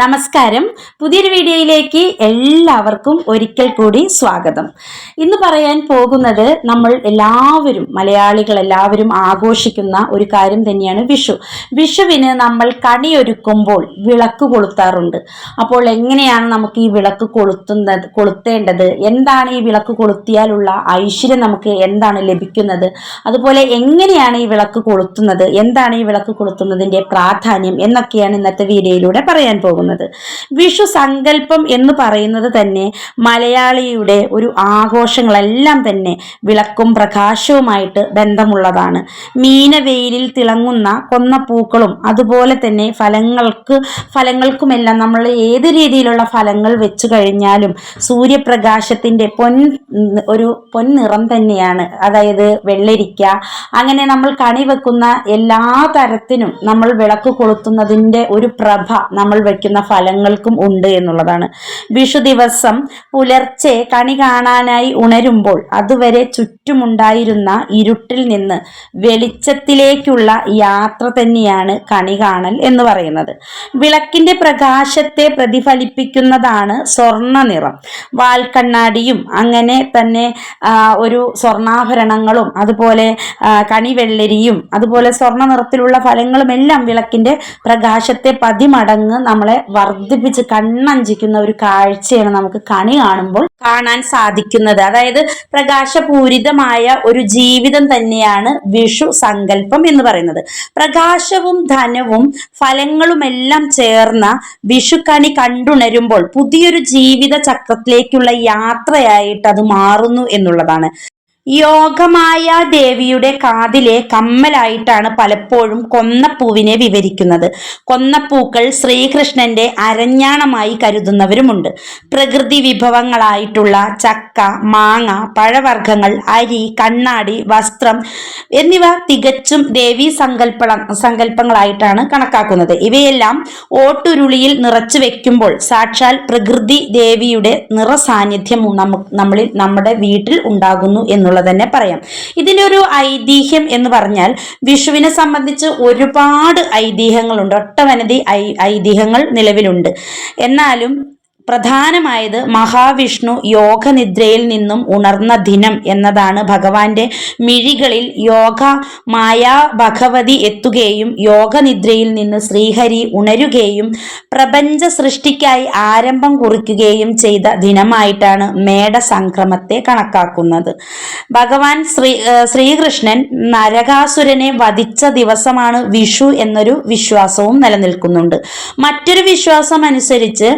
നമസ്കാരം. പുതിയൊരു വീഡിയോയിലേക്ക് എല്ലാവർക്കും ഒരിക്കൽ കൂടി സ്വാഗതം. ഇന്ന് പറയാൻ പോകുന്നത് നമ്മൾ എല്ലാവരും മലയാളികൾ എല്ലാവരും ആഘോഷിക്കുന്ന ഒരു കാര്യം തന്നെയാണ് വിഷു. വിഷുവിന് നമ്മൾ കണിയൊരുക്കുമ്പോൾ വിളക്ക് കൊളുത്താറുണ്ട്. അപ്പോൾ എങ്ങനെയാണ് നമുക്ക് ഈ വിളക്ക് കൊളുത്തുന്നത് കൊളുത്തേണ്ടത്? എന്താണ് ഈ വിളക്ക് കൊളുത്തിയാലുള്ള ഐശ്വര്യം നമുക്ക് എന്താണ് ലഭിക്കുന്നത്? അതുപോലെ എങ്ങനെയാണ് ഈ വിളക്ക് കൊളുത്തുന്നത്? എന്താണ് ഈ വിളക്ക് കൊളുത്തുന്നതിന്റെ പ്രാധാന്യം? എന്നൊക്കെയാണ് ഇന്നത്തെ വീഡിയോയിലൂടെ പറയാൻ പോകുന്നത്. വിഷു സങ്കല്പം എന്ന് പറയുന്നത് തന്നെ മലയാളിയുടെ ഒരു ആഘോഷങ്ങളെല്ലാം തന്നെ വിളക്കും പ്രകാശവുമായിട്ട് ബന്ധമുള്ളതാണ്. മീനവെയിലിൽ തിളങ്ങുന്ന കൊന്ന പൂക്കളും അതുപോലെ തന്നെ ഫലങ്ങൾക്ക് ഫലങ്ങൾക്കുമെല്ലാം നമ്മൾ ഏത് രീതിയിലുള്ള ഫലങ്ങൾ വെച്ചു കഴിഞ്ഞാലും സൂര്യപ്രകാശത്തിന്റെ പൊൻ ഒരു പൊൻ നിറം തന്നെയാണ്. അതായത് വെള്ളരിക്ക. അങ്ങനെ നമ്മൾ കണി വെക്കുന്ന എല്ലാ തരത്തിനും നമ്മൾ വിളക്ക് കൊളുത്തുന്നതിന്റെ ഒരു പ്രഭ നമ്മൾ വെക്കുന്ന. ഫലങ്ങൾക്കും ഉണ്ട് എന്നുള്ളതാണ്. വിഷു ദിവസം പുലർച്ചെ കണി കാണാനായി ഉണരുമ്പോൾ അതുവരെ ചുറ്റുമുണ്ടായിരുന്ന ഇരുട്ടിൽ നിന്ന് വെളിച്ചത്തിലേക്കുള്ള യാത്ര തന്നെയാണ് കണി കാണൽ എന്ന് പറയുന്നത്. വിളക്കിന്റെ പ്രകാശത്തെ പ്രതിഫലിപ്പിക്കുന്നതാണ് സ്വർണ നിറം. വാൽക്കണ്ണാടിയും അങ്ങനെ തന്നെ ഒരു സ്വർണാഭരണങ്ങളും അതുപോലെ കണിവെള്ളരിയും അതുപോലെ സ്വർണ നിറത്തിലുള്ള ഫലങ്ങളും എല്ലാം വിളക്കിന്റെ പ്രകാശത്തെ പതിമടങ്ങ് നമ്മളെ വർദ്ധിപ്പിച്ച് കണ്ണഞ്ചിക്കുന്ന ഒരു കാഴ്ചയാണ് നമുക്ക് കണി കാണുമ്പോൾ കാണാൻ സാധിക്കുന്നത്. അതായത് പ്രകാശപൂരിതമായ ഒരു ജീവിതം തന്നെയാണ് വിഷു സങ്കല്പം എന്ന് പറയുന്നത്. പ്രകാശവും ധനവും ഫലങ്ങളുമെല്ലാം ചേർന്ന വിഷുക്കണി കണ്ടുണരുമ്പോൾ പുതിയൊരു ജീവിത ചക്രത്തിലേക്കുള്ള യാത്രയായിട്ട് അത് മാറുന്നു എന്നുള്ളതാണ്. യോഗമായ ദേവിയുടെ കാതിലെ കമ്മലായിട്ടാണ് പലപ്പോഴും കൊന്നപ്പൂവിനെ വിവരിക്കുന്നത്. കൊന്നപ്പൂക്കൾ ശ്രീകൃഷ്ണന്റെ അരഞ്ഞാണമായി കരുതുന്നവരുമുണ്ട്. പ്രകൃതി വിഭവങ്ങളായിട്ടുള്ള ചക്ക മാങ്ങ പഴവർഗങ്ങൾ അരി കണ്ണാടി വസ്ത്രം എന്നിവ തികച്ചും ദേവീ സങ്കല്പ സങ്കല്പങ്ങളായിട്ടാണ് കണക്കാക്കുന്നത്. ഇവയെല്ലാം ഓട്ടുരുളിയിൽ നിറച്ചു വെക്കുമ്പോൾ സാക്ഷാൽ പ്രകൃതി ദേവിയുടെ നിറസാന്നിധ്യം നമ്മളിൽ നമ്മുടെ വീട്ടിൽ ഉണ്ടാകുന്നു എന്നുള്ളത് തന്നെ പറയാം. ഇതിന്റെ ഒരു ഐതിഹ്യം എന്ന് പറഞ്ഞാൽ വിഷുവിനെ സംബന്ധിച്ച് ഒരുപാട് ഐതിഹ്യങ്ങളുണ്ട്. ഒട്ടനവധി ഐ ഐതിഹ്യങ്ങൾ നിലവിലുണ്ട്. എന്നാലും പ്രധാനമായത് മഹാവിഷ്ണു യോഗനിദ്രയിൽ നിന്നും ഉണർന്ന ദിനം എന്നതാണ് ഭഗവാന്റെ മിഴികളിൽ യോഗ മായാ ഭഗവതി എത്തുകയും യോഗനിദ്രയിൽ നിന്ന് ശ്രീഹരി ഉണരുകയും പ്രപഞ്ച സൃഷ്ടിക്കായി ആരംഭം കുറിക്കുകയും ചെയ്ത ദിനമായിട്ടാണ് മേട സംക്രമത്തെ കണക്കാക്കുന്നത്. ഭഗവാൻ ശ്രീ ശ്രീകൃഷ്ണൻ നരകാസുരനെ വധിച്ച ദിവസമാണ് വിഷു എന്നൊരു വിശ്വാസവും നിലനിൽക്കുന്നുണ്ട്. മറ്റൊരു വിശ്വാസം അനുസരിച്ച്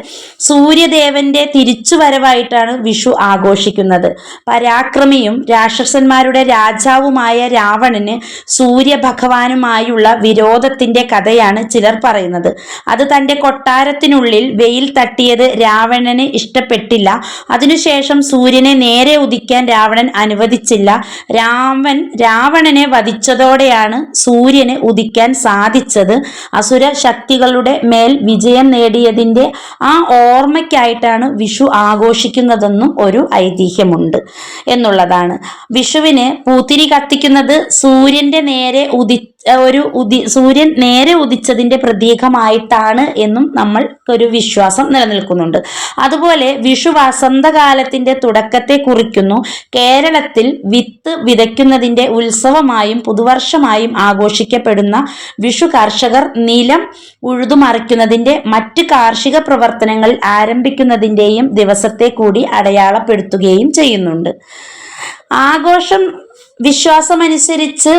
സൂര്യദേവന്റെ തിരിച്ചുവരവായിട്ടാണ് വിഷു ആഘോഷിക്കുന്നത്. പരാക്രമിയും രാക്ഷസന്മാരുടെ രാജാവുമായ രാവണന് സൂര്യഭഗവാനുമായുള്ള വിരോധത്തിന്റെ കഥയാണ് ചിലർ പറയുന്നത്. അത് തന്റെ കൊട്ടാരത്തിനുള്ളിൽ വെയിൽ തട്ടിയത് രാവണന് ഇഷ്ടപ്പെട്ടില്ല. അതിനുശേഷം സൂര്യനെ നേരെ ഉദിക്കാൻ രാവണൻ അനുവദിച്ചില്ല. രാമൻ രാവണനെ വധിച്ചതോടെയാണ് സൂര്യന് ഉദിക്കാൻ സാധിച്ചത്. അസുര ശക്തികളുടെ മേൽ വിജയം നേടിയതിന്റെ ആ ഓർമ്മയ്ക്കായിട്ടാണ് വിഷു ആഘോഷിക്കുന്നതെന്നും ഒരു ഐതിഹ്യമുണ്ട് എന്നുള്ളതാണ്. വിഷുവിന് പൂത്തിരി കത്തിക്കുന്നത് സൂര്യന്റെ നേരെ ഉദി ഒരു ഉദി സൂര്യൻ നേരെ ഉദിച്ചതിന്റെ പ്രതീകമായിട്ടാണ് എന്നും നമ്മൾ ഒരു വിശ്വാസം നിലനിൽക്കുന്നുണ്ട്. അതുപോലെ വിഷു വസന്തകാലത്തിന്റെ തുടക്കത്തെ കുറിക്കുന്നു. കേരളത്തിൽ വിത്ത് വിതയ്ക്കുന്നതിന്റെ ഉത്സവമായും പുതുവർഷമായും ആഘോഷിക്കപ്പെടുന്ന വിഷു കർഷകർ നിലം ഉഴുതുമറിക്കുന്നതിന്റെ മറ്റ് കാർഷിക പ്രവർത്തനങ്ങൾ ആരംഭിക്കുന്നതിന്റെയും ദിവസത്തെ കൂടി അടയാളപ്പെടുത്തുകയും ചെയ്യുന്നുണ്ട്. ആഘോഷം വിശ്വാസമനുസരിച്ച്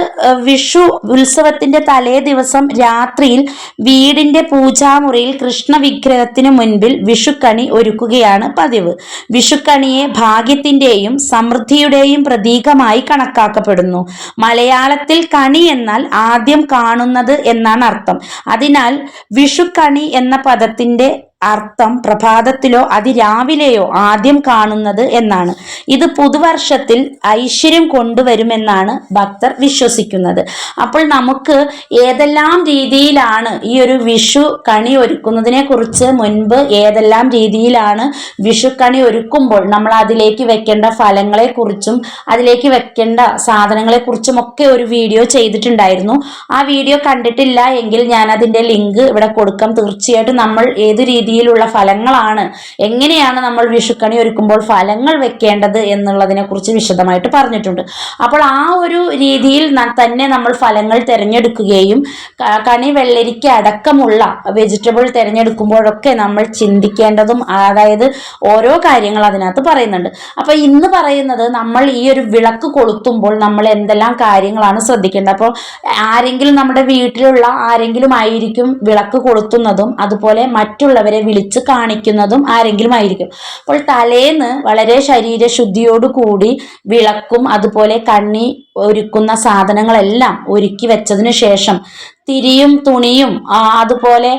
വിഷു ഉത്സവത്തിന്റെ തലേ ദിവസം രാത്രിയിൽ വീടിന്റെ പൂജാമുറിയിൽ കൃഷ്ണ വിഗ്രഹത്തിനു മുൻപിൽ വിഷുക്കണി ഒരുക്കുകയാണ് പതിവ്. വിഷുക്കണിയെ ഭാഗ്യത്തിന്റെയും സമൃദ്ധിയുടെയും പ്രതീകമായി കണക്കാക്കപ്പെടുന്നു. മലയാളത്തിൽ കണി എന്നാൽ ആദ്യം കാണുന്നത് എന്നാണ് അർത്ഥം. അതിനാൽ വിഷുക്കണി എന്ന പദത്തിന്റെ അർത്ഥം പ്രഭാതത്തിലോ അതിരാവിലെയോ ആദ്യം കാണുന്നത് എന്നാണ്. ഇത് പുതുവർഷത്തിൽ ഐശ്വര്യം കൊണ്ടുവരുമെന്നാണ് ഭക്തർ വിശ്വസിക്കുന്നത്. അപ്പോൾ നമുക്ക് ഏതെല്ലാം രീതിയിലാണ് ഈ ഒരു വിഷു കണി ഒരുക്കുന്നതിനെ കുറിച്ച് മുൻപ് ഏതെല്ലാം രീതിയിലാണ് വിഷു കണി ഒരുക്കുമ്പോൾ നമ്മൾ അതിലേക്ക് വെക്കേണ്ട ഫലങ്ങളെക്കുറിച്ചും അതിലേക്ക് വെക്കേണ്ട സാധനങ്ങളെക്കുറിച്ചും ഒക്കെ ഒരു വീഡിയോ ചെയ്തിട്ടുണ്ടായിരുന്നു. ആ വീഡിയോ കണ്ടിട്ടില്ല എങ്കിൽ ഞാൻ അതിന്റെ ലിങ്ക് ഇവിടെ കൊടുക്കാം. തീർച്ചയായിട്ടും നമ്മൾ ഏത് രീതിയിൽ രീതിയിലുള്ള ഫലങ്ങളാണ്. എങ്ങനെയാണ് നമ്മൾ വിഷുക്കണി ഒരുക്കുമ്പോൾ ഫലങ്ങൾ വെക്കേണ്ടത് എന്നുള്ളതിനെ കുറിച്ച് വിശദമായിട്ട് പറഞ്ഞിട്ടുണ്ട്. അപ്പോൾ ആ ഒരു രീതിയിൽ തന്നെ നമ്മൾ ഫലങ്ങൾ തിരഞ്ഞെടുക്കുകയും കണി വെള്ളരിക്ക അടക്കമുള്ള വെജിറ്റബിൾ തിരഞ്ഞെടുക്കുമ്പോഴൊക്കെ നമ്മൾ ചിന്തിക്കേണ്ടതും അതായത് ഓരോ കാര്യങ്ങൾ അതിനകത്ത് പറയുന്നുണ്ട്. അപ്പൊ ഇന്ന് പറയുന്നത് നമ്മൾ ഈ ഒരു വിളക്ക് കൊളുത്തുമ്പോൾ നമ്മൾ എന്തെല്ലാം കാര്യങ്ങളാണ് ശ്രദ്ധിക്കേണ്ടത്? അപ്പോൾ ആരെങ്കിലും നമ്മുടെ വീട്ടിലുള്ള ആരെങ്കിലും ആയിരിക്കും വിളക്ക് കൊളുത്തുന്നതും അതുപോലെ മറ്റുള്ളവരെ വിളിച്ച് കാണിക്കുന്നതും ആരെങ്കിലും ആയിരിക്കും അപ്പോൾ തലേന്ന് വളരെ ശരീരശുദ്ധിയോടു കൂടി വിളക്കും അതുപോലെ കണ്ണി ഒരുക്കുന്ന സാധനങ്ങളെല്ലാം ഒരുക്കി വെച്ചതിന് ശേഷം തിരിയും തുണിയും അതുപോലെ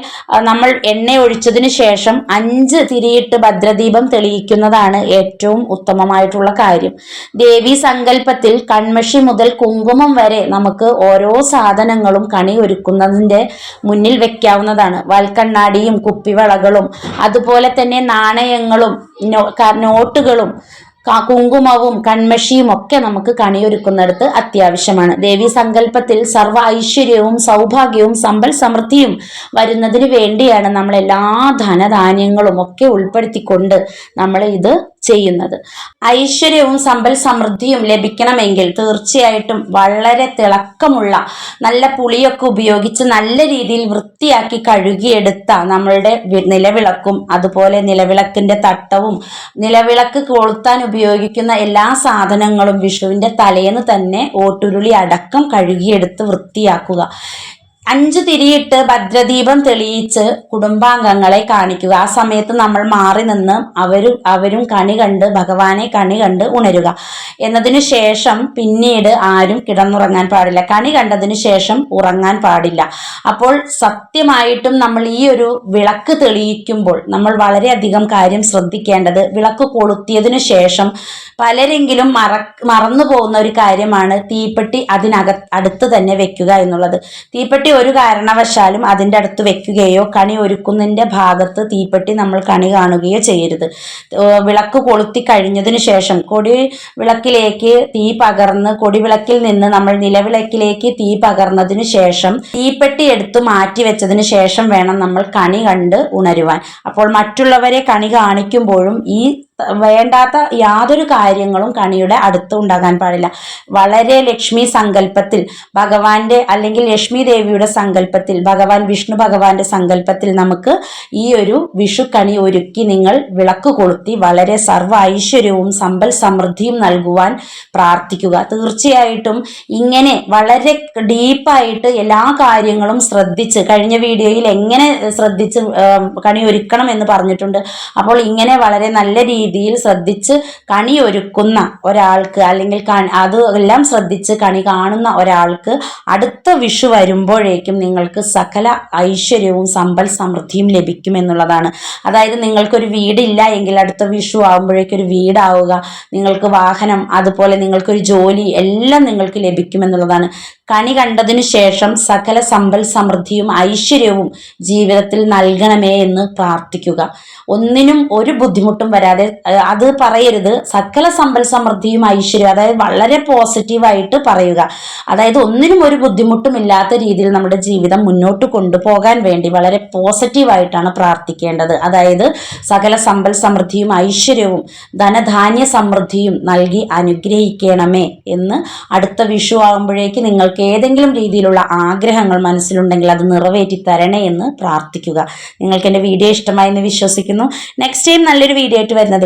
നമ്മൾ എണ്ണ ഒഴിച്ചതിന് ശേഷം അഞ്ച് തിരിയിട്ട് ഭദ്രദീപം തെളിയിക്കുന്നതാണ് ഏറ്റവും ഉത്തമമായിട്ടുള്ള കാര്യം. ദേവി സങ്കല്പത്തിൽ കൺമഷി മുതൽ കുങ്കുമം വരെ നമുക്ക് ഓരോ സാധനങ്ങളും കണി ഒരുക്കുന്നതിന്റെ മുന്നിൽ വെക്കാവുന്നതാണ്. വൽക്കണ്ണാടിയും കുപ്പിവളകളും അതുപോലെ തന്നെ നാണയങ്ങളും നോട്ടുകളും കുങ്കുമവും കൺമഷിയും ഒക്കെ നമുക്ക് കണിയൊരുക്കുന്നിടത്ത് അത്യാവശ്യമാണ്. ദേവി സങ്കല്പത്തിൽ സർവ ഐശ്വര്യവും സൗഭാഗ്യവും സമ്പൽ സമൃദ്ധിയും വരുന്നതിന് വേണ്ടിയാണ് നമ്മൾ എല്ലാ ധനധാന്യങ്ങളും ഒക്കെ ഉൾപ്പെടുത്തിക്കൊണ്ട് നമ്മൾ ഇത് ചെയ്യുന്നത്. ഐശ്വര്യവും സമ്പൽ സമൃദ്ധിയും ലഭിക്കണമെങ്കിൽ തീർച്ചയായിട്ടും വളരെ തിളക്കമുള്ള നല്ല പുളിയൊക്കെ ഉപയോഗിച്ച് നല്ല രീതിയിൽ വൃത്തിയാക്കി കഴുകിയെടുത്ത നമ്മളുടെ നിലവിളക്കും അതുപോലെ നിലവിളക്കിന്റെ തട്ടവും നിലവിളക്ക് കൊളുത്താൻ ഉപയോഗിക്കുന്ന എല്ലാ സാധനങ്ങളും വിഷുവിന്റെ തലേന്ന് തന്നെ ഓട്ടുരുളി അടക്കം കഴുകിയെടുത്ത് വൃത്തിയാക്കുക. അഞ്ച് തിരിയിട്ട് ഭദ്രദീപം തെളിയിച്ച് കുടുംബാംഗങ്ങളെ കാണിക്കുക. ആ സമയത്ത് നമ്മൾ മാറി നിന്ന് അവരും അവരും കണി കണ്ട് ഭഗവാനെ കണി കണ്ട് ഉണരുക. എന്നതിനു ശേഷം പിന്നീട് ആരും കിടന്നുറങ്ങാൻ പാടില്ല. കണി കണ്ടതിന് ശേഷം ഉറങ്ങാൻ പാടില്ല. അപ്പോൾ സത്യമായിട്ടും നമ്മൾ ഈ ഒരു വിളക്ക് തെളിയിക്കുമ്പോൾ നമ്മൾ വളരെയധികം കാര്യം ശ്രദ്ധിക്കേണ്ടത് വിളക്ക് കൊളുത്തിയതിനു ശേഷം പലരെങ്കിലും മറ മറന്നു പോകുന്ന ഒരു കാര്യമാണ് തീപ്പെട്ടി അതിനകത്ത് അടുത്ത് തന്നെ വെക്കുക എന്നുള്ളത്. തീപ്പെട്ടി ഒരു കാരണവശാലും അതിന്റെ അടുത്ത് വെക്കുകയോ കണി ഒരുക്കുന്നതിന്റെ ഭാഗത്ത് തീപ്പെട്ടി നമ്മൾ കണി കാണുകയോ ചെയ്യരുത്. വിളക്ക് കൊളുത്തി കഴിഞ്ഞതിന് ശേഷം കൊടി വിളക്കിലേക്ക് തീ പകർന്ന് കൊടിവിളക്കിൽ നിന്ന് നമ്മൾ നിലവിളക്കിലേക്ക് തീ പകർന്നതിന് ശേഷം തീപ്പെട്ടി എടുത്ത് മാറ്റി വെച്ചതിന് ശേഷം വേണം നമ്മൾ കണി കണ്ട് ഉണരുവാൻ. അപ്പോൾ മറ്റുള്ളവരെ കണി കാണിക്കുമ്പോഴും ഈ വേണ്ടാത്ത യാതൊരു കാര്യങ്ങളും കണിയുടെ അടുത്ത് ഉണ്ടാകാൻ പാടില്ല. വളരെ ലക്ഷ്മി സങ്കല്പത്തിൽ ഭഗവാന്റെ അല്ലെങ്കിൽ ലക്ഷ്മി ദേവിയുടെ സങ്കല്പത്തിൽ ഭഗവാൻ വിഷ്ണു ഭഗവാന്റെ സങ്കല്പത്തിൽ നമുക്ക് ഈ ഒരു വിഷുക്കണി കണി ഒരുക്കി നിങ്ങൾ വിളക്ക് കൊളുത്തി വളരെ സർവ ഐശ്വര്യവും സമ്പൽ സമൃദ്ധിയും നൽകുവാൻ പ്രാർത്ഥിക്കുക. തീർച്ചയായിട്ടും ഇങ്ങനെ വളരെ ഡീപ്പായിട്ട് എല്ലാ കാര്യങ്ങളും ശ്രദ്ധിച്ച് കഴിഞ്ഞ വീഡിയോയിൽ എങ്ങനെ ശ്രദ്ധിച്ച് കണി ഒരുക്കണം എന്ന് പറഞ്ഞിട്ടുണ്ട്. അപ്പോൾ ഇങ്ങനെ വളരെ നല്ല രീതിയിൽ ശ്രദ്ധിച്ച് കണി ഒരുക്കുന്ന ഒരാൾക്ക് അല്ലെങ്കിൽ അത് എല്ലാം ശ്രദ്ധിച്ച് കണി കാണുന്ന ഒരാൾക്ക് അടുത്ത വിഷു വരുമ്പോഴേക്കും നിങ്ങൾക്ക് സകല ഐശ്വര്യവും സമ്പൽ സമൃദ്ധിയും ലഭിക്കും എന്നുള്ളതാണ്. അതായത് നിങ്ങൾക്കൊരു വീടില്ല എങ്കിൽ അടുത്ത വിഷു ആകുമ്പോഴേക്കും ഒരു വീടാവുക നിങ്ങൾക്ക് വാഹനം അതുപോലെ നിങ്ങൾക്കൊരു ജോലി എല്ലാം നിങ്ങൾക്ക് ലഭിക്കും എന്നുള്ളതാണ്. കണി കണ്ടതിന് ശേഷം സകല സമ്പൽ സമൃദ്ധിയും ഐശ്വര്യവും ജീവിതത്തിൽ നൽകണമേ എന്ന് പ്രാർത്ഥിക്കുക. ഒന്നിനും ഒരു ബുദ്ധിമുട്ടും വരാതെ അത് പറയരുത്. സകല സമ്പൽ സമൃദ്ധിയും ഐശ്വര്യം അതായത് വളരെ പോസിറ്റീവായിട്ട് പറയുക. അതായത് ഒന്നിനും ഒരു ബുദ്ധിമുട്ടും ഇല്ലാത്ത രീതിയിൽ നമ്മുടെ ജീവിതം മുന്നോട്ട് കൊണ്ടുപോകാൻ വേണ്ടി വളരെ പോസിറ്റീവായിട്ടാണ് പ്രാർത്ഥിക്കേണ്ടത്. അതായത് സകല സമ്പൽ സമൃദ്ധിയും ഐശ്വര്യവും ധനധാന്യ സമൃദ്ധിയും നൽകി അനുഗ്രഹിക്കണമേ എന്ന് അടുത്ത വിഷു ആകുമ്പോഴേക്ക് നിങ്ങൾക്ക് ഏതെങ്കിലും രീതിയിലുള്ള ആഗ്രഹങ്ങൾ മനസ്സിലുണ്ടെങ്കിൽ അത് നിറവേറ്റി തരണേ എന്ന് പ്രാർത്ഥിക്കുക. നിങ്ങൾക്ക് എന്റെ വീഡിയോ ഇഷ്ടമായി എന്ന് വിശ്വസിക്കുന്നു. നെക്സ്റ്റ് ടൈം നല്ലൊരു വീഡിയോ ആയിട്ട് വരുന്നത്